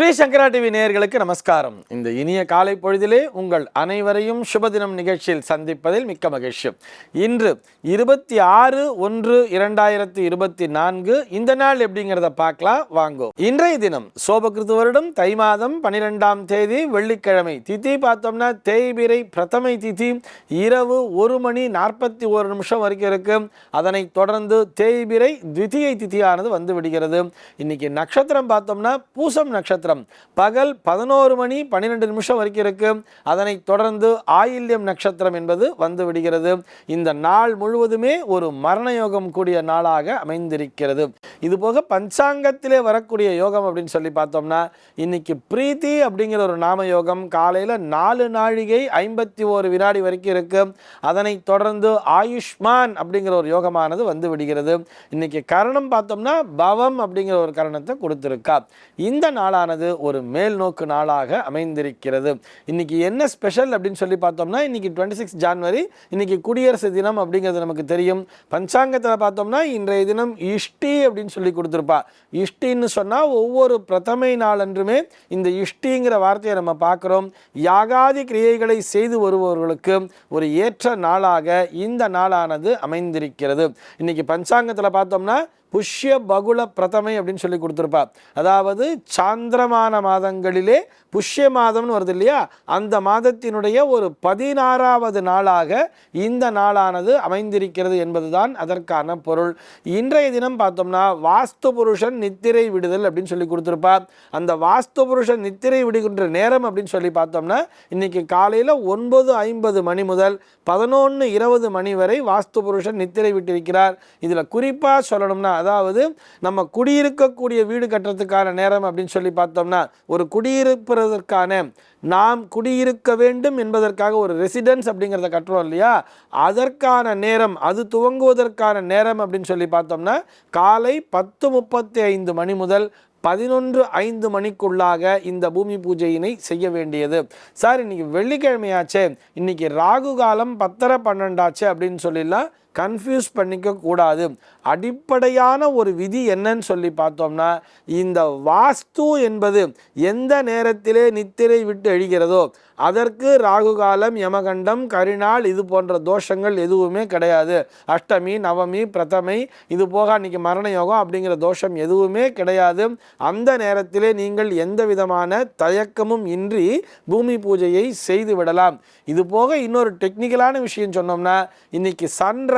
ஸ்ரீ சங்கரா TV நேயர்களுக்கு நமஸ்காரம். இந்த இனிய காலை பொழுதிலே உங்கள் அனைவரையும் சுபதினம் நிகழ்ச்சியில் சந்திப்பதில் மிக்க மகிழ்ச்சி. இன்று இருபத்தி ஆறு ஒன்று இரண்டாயிரத்தி இருபத்தி நான்கு இந்த நாள் எப்படிங்கிறத பார்க்கலாம் வாங்கோ. இன்றைய தினம் சோபகிருத்து வருடம் தை மாதம் பனிரெண்டாம் தேதி வெள்ளிக்கிழமை திதி பார்த்தோம்னா தேய்பிரை பிரதமை திதி இரவு ஒரு மணி நாற்பத்தி ஒரு நிமிஷம் வரைக்கும் இருக்கு. அதனை தொடர்ந்து தேய்பிரை திவிதியை திதியானது வந்து விடுகிறது. இன்னைக்கு நட்சத்திரம் பார்த்தோம்னா பூசம் நட்சத்திரம். நட்சத்திரம். பகல் பதினோரு மணி பன்னிரெண்டு நிமிஷம் வரைக்கும் இருக்கு. அதனை தொடர்ந்து ஆயில்யம் நட்சத்திரம் என்பது வந்து விடுகிறது. இந்த நாள் முழுவதுமே ஒரு மரண யோகம் கூடிய நாளாக அமைந்திருக்கிறது. இதுபோக பஞ்சாங்கத்திலே வரக்கூடிய யோகம் அப்படின்னு சொல்லி பார்த்தோம்னா இன்னைக்கு பிரீத்தி அப்படிங்கிற ஒரு நாம யோகம் காலையில் நாலு நாழிகை ஐம்பத்தி ஓரு வினாடி வரைக்கும் இருக்கு. அதனை தொடர்ந்து ஆயுஷ்மான் அப்படிங்கிற ஒரு யோகமானது வந்து விடுகிறது. இன்னைக்கு கரணம் பார்த்தோம்னா பவம் அப்படிங்கிற ஒரு கரணத்தை கொடுத்துருக்கா. இந்த நாளானது ஒரு மேல் நோக்கு நாளாக அமைந்திருக்கிறது. இன்னைக்கு என்ன ஸ்பெஷல் அப்படின்னு சொல்லி பார்த்தோம்னா இன்னைக்கு டுவெண்ட்டி சிக்ஸ் ஜான்வரி இன்னைக்கு குடியரசு தினம் அப்படிங்கிறது நமக்கு தெரியும். பஞ்சாங்கத்தில் பார்த்தோம்னா இன்றைய தினம் இஷ்டி அப்படின்னு சொல்லி கொடுத்துருப்பா. இஷ்டின்னு சொன்னால் ஒவ்வொரு பிரதமை நாளன்றுமே இந்த இஷ்டிங்கிற வார்த்தையை நம்ம பார்க்குறோம். யாகாதி கிரியைகளை செய்து வருபவர்களுக்கு ஒரு ஏற்ற நாளாக இந்த நாளானது அமைந்திருக்கிறது. இன்னைக்கு பஞ்சாங்கத்தில் பார்த்தோம்னா புஷ்ய பகுல பிரதமை அப்படின்னு சொல்லி கொடுத்துருப்பா. அதாவது சாந்திரமான மாதங்களிலே புஷ்ய மாதம்னு வருது இல்லையா? அந்த மாதத்தினுடைய ஒரு பதினாறாவது நாளாக இந்த நாளானது அமைந்திருக்கிறது என்பதுதான் அதற்கான பொருள். இன்றைய தினம் பார்த்தோம்னா வாஸ்து புருஷன் நித்திரை விடுதல் அப்படின்னு சொல்லி கொடுத்துருப்பா. அந்த வாஸ்து புருஷன் நித்திரை விடுகின்ற நேரம் அப்படின்னு சொல்லி பார்த்தோம்னா இன்னைக்கு காலையில் ஒன்பது ஐம்பது மணி முதல் பதினொன்று இருபது மணி வரை வாஸ்து புருஷன் நித்திரை விட்டிருக்கிறார். இதில் குறிப்பாக சொல்லணும்னா அதாவது நம்ம குடியிருக்கக்கூடிய வீடு கட்டுறதுக்கான நேரம் அப்படின்னு சொல்லி பார்த்தோம்னா ஒரு குடியிருப்பதற்கான நாம் குடியிருக்க வேண்டும் என்பதற்காக ஒரு ரெசிடென்ஸ் அப்படிங்கிறத கட்டுறோம் இல்லையா? அதற்கான நேரம் அது துவங்குவதற்கான நேரம் அப்படின்னு சொல்லி பார்த்தோம்னா காலை பத்து முப்பத்தி ஐந்து மணி முதல் பதினொன்று ஐந்து மணிக்குள்ளாக இந்த பூமி பூஜையினை செய்ய வேண்டியது. சார் இன்றைக்கி வெள்ளிக்கிழமையாச்சே இன்னைக்கு ராகு காலம் பத்தரை பன்னெண்டாச்சு அப்படின்னு சொல்லிடலாம் கன்ஃபியூஸ் பண்ணிக்க கூடாது அடிப்படையான ஒரு விதி என்னன்னு சொல்லி பார்த்தோம்னா இந்த வாஸ்து என்பது எந்த நேரத்திலே நித்திரை விட்டு எழுகிறதோ அதற்கு ராகுகாலம் யமகண்டம் கரிநாள் இது போன்ற தோஷங்கள் எதுவுமே கிடையாது. அஷ்டமி நவமி பிரதமை இது போக அன்னைக்கு மரண யோகம் அப்படிங்கிற தோஷம் எதுவுமே கிடையாது. அந்த நேரத்திலே நீங்கள் எந்த விதமான தயக்கமும் இன்றி பூமி பூஜையை செய்து விடலாம். இது போக இன்னொரு டெக்னிக்கலான விஷயம் சொன்னோம்னா இன்னைக்கு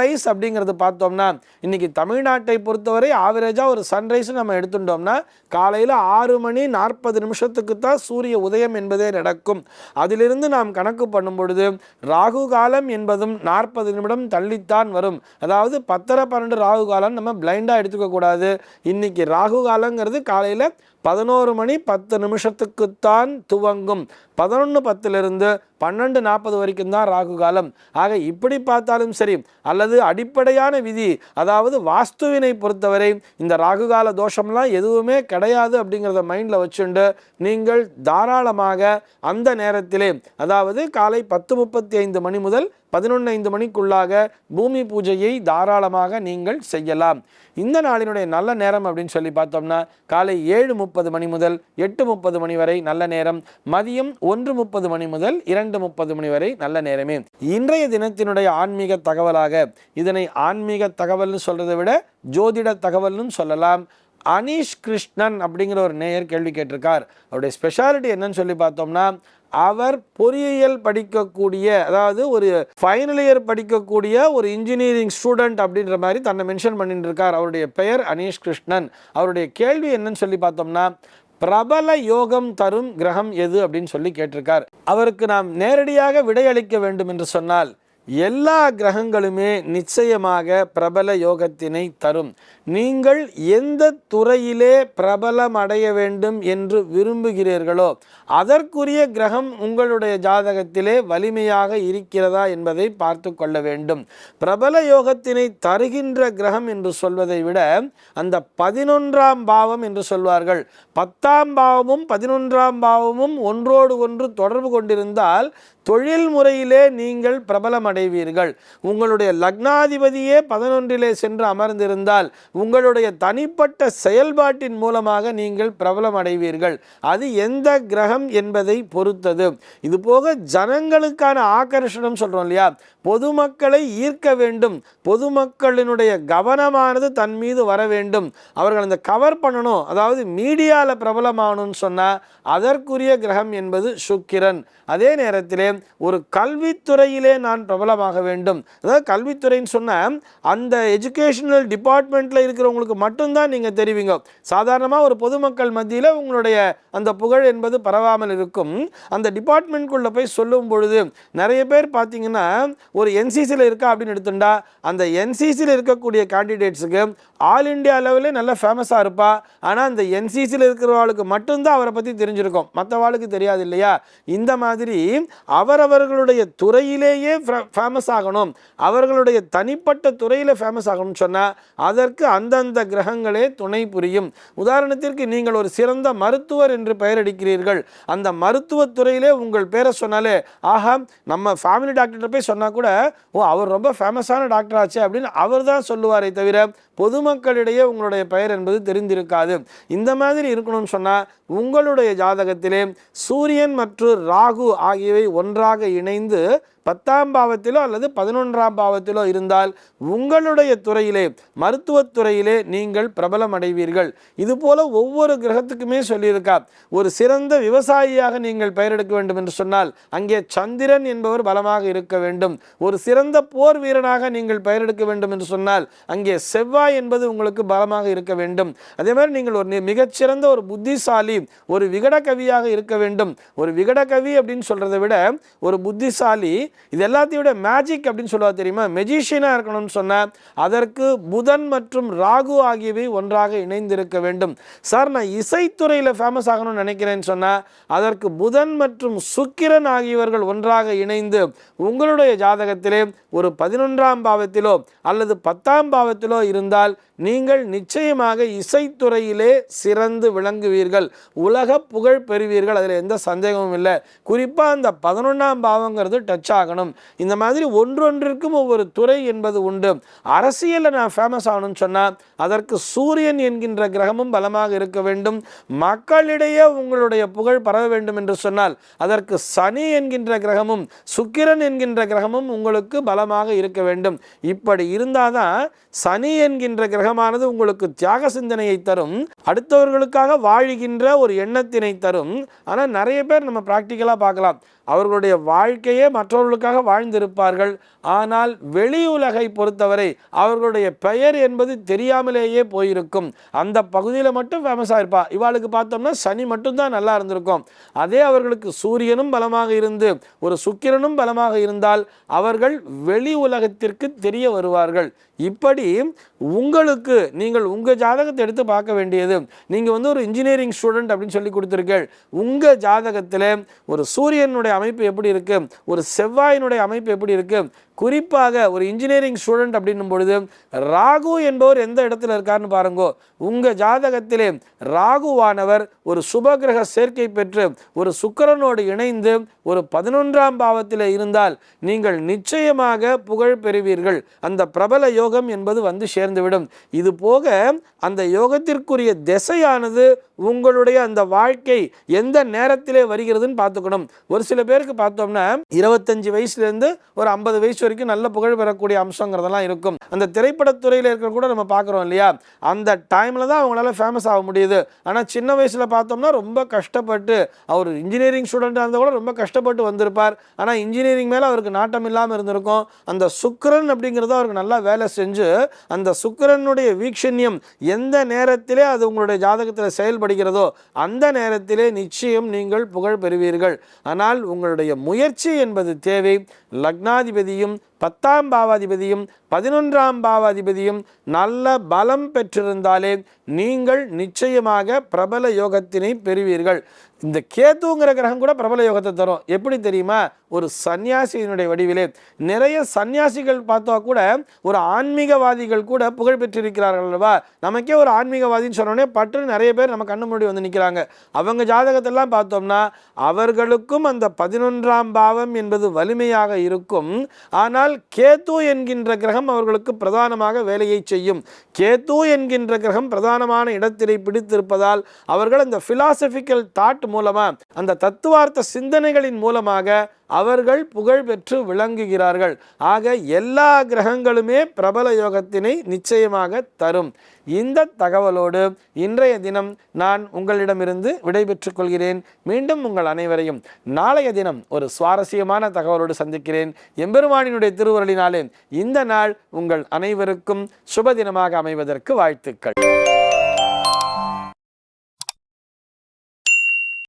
சன்ரைஸ் அப்படிங்கிறது பார்த்தோம்னா இன்றைக்கி தமிழ்நாட்டை பொறுத்தவரை ஆவரேஜாக ஒரு சன்ரைஸ் நம்ம எடுத்துட்டோம்னா காலையில் ஆறு மணி நாற்பது நிமிஷத்துக்கு தான் சூரிய உதயம் என்பதே நடக்கும். அதிலிருந்து நாம் கணக்கு பண்ணும் பொழுது ராகு காலம் என்பதும் நாற்பது நிமிடம் தள்ளித்தான் வரும். அதாவது பத்தரை பன்னெண்டு ராகு காலம் நம்ம பிளைண்டாக எடுத்துக்கக்கூடாது இன்றைக்கி ராகு காலங்கிறது காலையில் பதினோரு மணி பத்து நிமிஷத்துக்குத்தான் துவங்கும். பதினொன்று பத்திலிருந்து பன்னெண்டு நாற்பது வரைக்கும் தான் ராகு காலம். ஆக இப்படி பார்த்தாலும் சரி அல்லது அடிப்படையான விதி அதாவது வாஸ்துவினை பொறுத்தவரை இந்த ராகு கால தோஷம்லாம் எதுவுமே கிடையாது அப்படிங்கிறத மைண்டில் வச்சுண்டு நீங்கள் தாராளமாக அந்த நேரத்திலே அதாவது காலை பத்து முப்பத்தி ஐந்து மணி முதல் பதினொன்று ஐந்து மணிக்குள்ளாக பூமி பூஜையை தாராளமாக நீங்கள் செய்யலாம். இந்த நாளினுடைய நல்ல நேரம் அப்படின்னு சொல்லி பார்த்தோம்னா காலை ஏழு முப்பது மணி முதல் எட்டு முப்பது மணி வரை நல்ல நேரம் மதியம் ஒன்று முப்பது மணி முதல் இரண்டு முப்பது மணி வரை நல்ல நேரமே. இன்றைய தினத்தினுடைய ஆன்மீக தகவலாக இதனை ஆன்மீக தகவல்னு சொல்கிறத விட ஜோதிட தகவல்னு சொல்லலாம். அனீஷ் கிருஷ்ணன் அப்படிங்கிற ஒரு நேயர் கேள்வி கேட்டிருக்கார். அவருடைய ஸ்பெஷாலிட்டி என்னன்னு சொல்லி பார்த்தோம்னா அவர் பொறியியல் படிக்கக்கூடிய அதாவது ஒரு ஃபைனல் இயர் படிக்கக்கூடிய ஒரு இன்ஜினியரிங் ஸ்டூடெண்ட் அப்படின்ற மாதிரி தன்னை மென்ஷன் பண்ணிட்டு இருக்கார் அவருடைய பெயர் அனீஷ் கிருஷ்ணன். அவருடைய கேள்வி என்னன்னு சொல்லி பார்த்தோம்னா பிரபல யோகம் தரும் கிரகம் எது அப்படின்னு சொல்லி கேட்டிருக்கார். அவருக்கு நாம் நேரடியாக விடையளிக்க வேண்டும் என்று சொன்னால் எல்லா கிரகங்களுமே நிச்சயமாக பிரபல யோகத்தினை தரும். நீங்கள் எந்த துறையிலே பிரபலம் அடைய வேண்டும் என்று விரும்புகிறீர்களோ அதற்குரிய கிரகம் உங்களுடைய ஜாதகத்திலே வலிமையாக இருக்கிறதா என்பதை பார்த்து கொள்ள வேண்டும். பிரபல யோகத்தினை தருகின்ற கிரகம் என்று சொல்வதை விட அந்த பதினொன்றாம் பாவம் என்று சொல்வார்கள். பத்தாம் பாவமும் பதினொன்றாம் பாவமும் ஒன்றோடு ஒன்று தொடர்பு கொண்டிருந்தால் தொழில் முறையிலே நீங்கள் பிரபலம் அடைவீர்கள். உங்களுடைய லக்னாதிபதியே பதினொன்றிலே சென்று அமர்ந்திருந்தால் உங்களுடைய தனிப்பட்ட செயல்பாட்டின் மூலமாக நீங்கள் பிரபலம் அடைவீர்கள். அது எந்த கிரகம் என்பதை பொறுத்தது. இது போக ஜனங்களுக்கான ஆகர்ஷணம் சொல்கிறோம் இல்லையா? பொதுமக்களை ஈர்க்க வேண்டும். பொதுமக்களினுடைய கவனமானது தன் மீது வர வேண்டும். அவர்கள் அந்த கவர் பண்ணணும். அதாவது மீடியாவில் பிரபலமாகணும்னு சொன்னால் அதற்குரிய கிரகம் என்பது சுக்கிரன். அதே நேரத்திலே ஒரு கல்வித்துறையிலே நான் பிரபலமாக வேண்டும். அதாவது கல்வித்துறைன்னு சொன்னால் அந்த எஜுகேஷனல் டிபார்ட்மெண்ட்டில் இருக்கிறவங்களுக்கு மட்டும்தான் நீங்கள் தெரிவிங்க. சாதாரணமாக ஒரு பொதுமக்கள் மத்தியில் உங்களுடைய அந்த புகழ் என்பது பரவாமல் இருக்கும். அந்த டிபார்ட்மெண்ட்குள்ளே போய் சொல்லும் பொழுது நிறைய பேர் பார்த்தீங்கன்னா ஒரு என்சிசியில் இருக்கா அப்படின்னு எடுத்துட்டா அந்த என்சிசியில் இருக்கக்கூடிய கேண்டிடேட்ஸுக்கு ஆல் இண்டியா லெவலே நல்ல ஃபேமஸாக இருப்பா. ஆனால் அந்த என்சிசியில் இருக்கிறவாளுக்கு மட்டும்தான் அவரை பற்றி தெரிஞ்சிருக்கும். மற்றவாளுக்கு தெரியாது இல்லையா? இந்த மாதிரி அவரவர்களுடைய துறையிலேயே ஃபேமஸ் ஆகணும். அவர்களுடைய தனிப்பட்ட துறையில் ஃபேமஸ் ஆகணும்னு சொன்னால் அதற்கு அந்தந்த கிரகங்களே துணை புரியும். உதாரணத்திற்கு நீங்கள் ஒரு சிறந்த மருத்துவர் என்று பெயரடிக்கிறீர்கள் அந்த மருத்துவத் துறையிலே உங்கள் பேரை சொன்னாலே ஆஹா நம்ம ஃபேமிலி டாக்டர்கிட்ட போய் சொன்னால் கூட ஓ அவர் ரொம்ப ஃபேமஸான டாக்டர் ஆச்சு அப்படின்னு அவர் தான் சொல்லுவாரே தவிர பொதுமக்களிடையே உங்களுடைய பெயர் என்பது தெரிந்திருக்காது. இந்த மாதிரி இருக்கணும்னு சொன்னால் உங்களுடைய ஜாதகத்திலே சூரியன் மற்றும் ராகு ஆகியவை ஒன்றாக இணைந்து பத்தாம் பாவத்திலோ அல்லது பதினொன்றாம் பாவத்திலோ இருந்தால் உங்களுடைய துறையிலே மருத்துவத் துறையிலே நீங்கள் பிரபலம் அடைவீர்கள் இது போல ஒவ்வொரு கிரகத்துக்குமே சொல்லியிருக்கா ஒரு சிறந்த விவசாயியாக நீங்கள் பெயர் எடுக்க வேண்டும் என்று சொன்னால் அங்கே சந்திரன் என்பவர் பலமாக இருக்க வேண்டும். ஒரு சிறந்த போர் வீரனாக நீங்கள் பெயர் எடுக்க வேண்டும் என்று சொன்னால் அங்கே செவ்வாய் என்பது உங்களுக்கு பலமாக இருக்க வேண்டும். அதே மாதிரி நீங்கள் ஒரு நி- மிகச்சிறந்த ஒரு புத்திசாலி ஒரு விகடகவியாக இருக்க வேண்டும். ஒரு விகடகவி அப்படின்னு சொல்றதை விட ஒரு புத்திசாலி இது எல்லாத்தையும் விட மேஜிக் அப்படின்னு சொல்லுவா தெரியுமா? மெஜிஷியனாக இருக்கணும்னு சொன்னால் அதற்கு புதன் மற்றும் ராகு ஆகியவை ஒன்றாக இணைந்திருக்க வேண்டும். சார் நான் இசைத்துறையில் ஃபேமஸ் ஆகணும்னு நினைக்கிறேன்னு சொன்னால் அதற்கு புதன் மற்றும் சுக்கிரன் ஆகியவர்கள் ஒன்றாக இணைந்து உங்களுடைய ஜாதகத்திலே ஒரு பதினொன்றாம் பாவத்திலோ அல்லது பத்தாம் பாவத்திலோ இருந்தால் நீங்கள் நிச்சயமாக இசைத்துறையிலே சிறந்து விளங்குவீர்கள். உலக புகழ் பெறுவீர்கள். அதில் எந்த சந்தேகமும் இல்லை. குறிப்பாக அந்த பதினொன்றாம் பாவங்கிறது டச் ஆகணும். இந்த மாதிரி ஒன்றொன்றிற்கும் ஒவ்வொரு துறை என்பது உண்டு. அரசியலில் நான் ஃபேமஸ் ஆகணும்னு சொன்னால் அதற்கு சூரியன் என்கின்ற கிரகமும் பலமாக இருக்க வேண்டும். மக்களிடையே உங்களுடைய புகழ் பரவ வேண்டும் என்று சொன்னால் அதற்கு சனி என்கின்ற கிரகமும் சுக்கிரன் என்கின்ற கிரகமும் உங்களுக்கு பலமாக இருக்க வேண்டும். இப்படி இருந்தால் தான் சனி என்கின்ற கிரகம் கிரகமானது உங்களுக்கு தியாக சிந்தனையை தரும் அடுத்தவர்களுக்காக வாழ்கின்ற ஒரு எண்ணத்தினை தரும். ஆனால் நிறைய பேர் நம்ம ப்ராக்டிக்கலாக பார்க்கலாம். அவர்களுடைய வாழ்க்கையே மற்றவர்களுக்காக வாழ்ந்திருப்பார்கள். ஆனால் வெளி உலகை பொறுத்தவரை அவர்களுடைய பெயர் என்பது தெரியாமலேயே போயிருக்கும். அந்த பகுதியில் மட்டும் ஃபேமஸாக இருப்பா. இவாளுக்கு பார்த்தோம்னா சனி மட்டும்தான் நல்லா இருந்திருக்கும். அதே அவர்களுக்கு சூரியனும் பலமாக இருந்து ஒரு சுக்கிரனும் பலமாக இருந்தால் அவர்கள் வெளி உலகத்திற்கு தெரிய வருவார்கள். இப்படி உங்களுக்கு நீங்கள் உங்கள் ஜாதகத்தை எடுத்து பார்க்க வேண்டியது நீங்கள் வந்து ஒரு இன்ஜினியரிங் ஸ்டூடெண்ட் அப்படின்னு சொல்லி கொடுத்துருக்கீள் உங்கள் ஜாதகத்தில் ஒரு சூரியனுடைய அமைப்பு எப்படி இருக்கு? ஒரு செவ்வாயினுடைய அமைப்பு எப்படி இருக்கு? குறிப்பாக ஒரு இன்ஜினியரிங் ஸ்டூடெண்ட் அப்படின்னும் பொழுது ராகு என்பவர் எந்த இடத்துல இருக்காருன்னு பாருங்கோ உங்கள் ஜாதகத்திலே ராகுவானவர் ஒரு சுபகிரக சேர்க்கை பெற்று ஒரு சுக்கிரனோடு இணைந்து ஒரு பதினொன்றாம் பாவத்தில் இருந்தால் நீங்கள் நிச்சயமாக புகழ் பெறுவீர்கள். அந்த பிரபல யோகம் என்பது வந்து சேர்ந்துவிடும். இது போக அந்த யோகத்திற்குரிய திசையானது உங்களுடைய அந்த வாழ்க்கை எந்த நேரத்திலே வருகிறதுன்னு பார்த்துக்கணும். ஒரு சில பேருக்கு பார்த்தோம்னா இருபத்தஞ்சு வயசுலேருந்து ஒரு ஐம்பது வயசு வரைக்கும் நல்ல புகழ் பெறக்கூடிய அம்சங்கிறதெல்லாம் இருக்கும். அந்த திரைப்படத்துறையில் இருக்கிற கூட நம்ம பார்க்குறோம் இல்லையா? அந்த டைமில் தான் அவங்களால ஃபேமஸ் ஆக முடியுது. ஆனால் சின்ன வயசில் பார்த்தோம்னா ரொம்ப கஷ்டப்பட்டு அவர் இன்ஜினியரிங் ஸ்டூடெண்ட்டாக இருந்தால் கூட ரொம்ப கஷ்டப்பட்டு வந்திருப்பார். ஆனால் இன்ஜினியரிங் மேலே அவருக்கு நாட்டம் இல்லாமல் இருந்திருக்கும். அந்த சுக்கிரன் அப்படிங்கிறது அவருக்கு நல்லா வேலை செஞ்சு அந்த சுக்கரனுடைய வீக்ஷண்யம் எந்த நேரத்திலே அது உங்களுடைய ஜாதகத்தில் செயல்படுகிறதோ அந்த நேரத்திலே நிச்சயம் நீங்கள் புகழ் பெறுவீர்கள். ஆனால் உங்களுடைய முயற்சி என்பது தேவை. லக்னாதிபதியும் பத்தாம் பாவாதிபதியும் பதினொன்றாம் பாவாதிபதியும் நல்ல பலம் பெற்றிருந்தாலே நீங்கள் நிச்சயமாக பிரபல யோகத்தினை பெறுவீர்கள். இந்த கேத்துங்கிற கிரகம் கூட பிரபல யோகத்தை தரும். எப்படி தெரியுமா? ஒரு சன்னியாசியினுடைய வடிவிலே. நிறைய சன்னியாசிகள் பார்த்தா கூட ஒரு ஆன்மீகவாதிகள் கூட புகழ் பெற்றிருக்கிறார்கள் அல்லவா? நமக்கே ஒரு ஆன்மீகவாதின்னு சொன்னோடனே பற்று நிறைய பேர் நம்ம கண்ணு முன்னாடி வந்து நிற்கிறாங்க அவங்க ஜாதகத்தெல்லாம் பார்த்தோம்னா அவர்களுக்கும் அந்த பதினொன்றாம் பாவம் என்பது வலிமையாக இருக்கும். ஆனால் ஆனால் கேது என்கின்ற கிரகம் அவர்களுக்கு பிரதானமாக வேலையை செய்யும். கேது என்கின்ற கிரகம் பிரதானமான இடத்திலே பிடித்திருப்பதால் அவர்கள் அந்த பிலாசபிக்கல் தாட் மூலமா அந்த தத்துவார்த்த சிந்தனைகளின் மூலமாக அவர்கள் புகழ் பெற்று விளங்குகிறார்கள். ஆக எல்லா கிரகங்களுமே பிரபல யோகத்தினை நிச்சயமாக தரும். இந்த தகவலோடு இன்றைய தினம் நான் உங்களிடமிருந்து விடைபெற்றுக் கொள்கிறேன். மீண்டும் உங்கள் அனைவரையும் நாளைய தினம் ஒரு சுவாரஸ்யமான தகவலோடு சந்திக்கிறேன். எம்பெருமானினுடைய திருவருளினாலே இந்த நாள் உங்கள் அனைவருக்கும் சுப தினமாக அமைவதற்கு வாழ்த்துக்கள்.